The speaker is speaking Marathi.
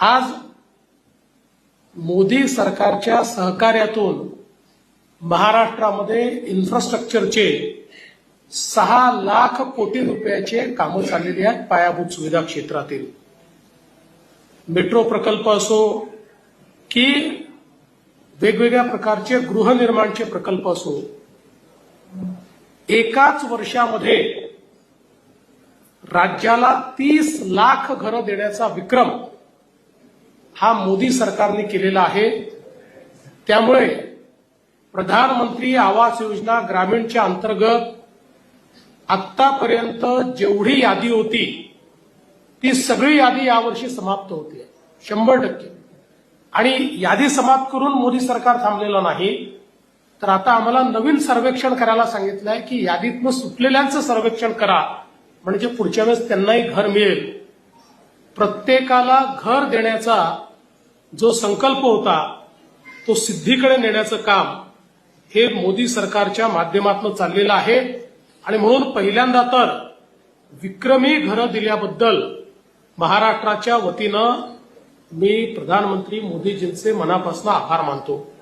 आज मोदी सरकारच्या सहकार्यातून महाराष्ट्रामध्ये इन्फ्रास्ट्रक्चरचे सहा लाख कोटी रुपयाचे कामं चाललेली आहेत पायाभूत सुविधा क्षेत्रातील. मेट्रो प्रकल्प असो की वेगवेगळ्या प्रकारचे गृहनिर्माणचे प्रकल्प असो एकाच वर्षामध्ये राज्याला तीस लाख घरं देण्याचा विक्रम हा मोदी सरकारने केलेला आहे. त्यामुळे प्रधानमंत्री आवास योजना ग्रामीणच्या अंतर्गत आतापर्यंत जेवढी यादी होती ती सगळी यादी यावर्षी समाप्त होते. शंभर टक्के. आणि यादी समाप्त करून मोदी सरकार थांबलेलं नाही. तर आता आम्हाला नवीन सर्वेक्षण करायला सांगितलं आहे की यादीतनं सुटलेल्यांचं सर्वेक्षण करा. म्हणजे पुढच्या वेळेस त्यांनाही घर मिळेल. प्रत्येकाला घर देण्याचा जो संकल्प होता तो सिद्धीकडे नेण्याचं काम हे मोदी सरकारच्या माध्यमातून चाललेलं आहे. आणि म्हणून पहिल्यांदा तर विक्रमी घरं दिल्याबद्दल महाराष्ट्राच्या वतीनं मी प्रधानमंत्री मोदीजींचे मनापासून आभार मानतो.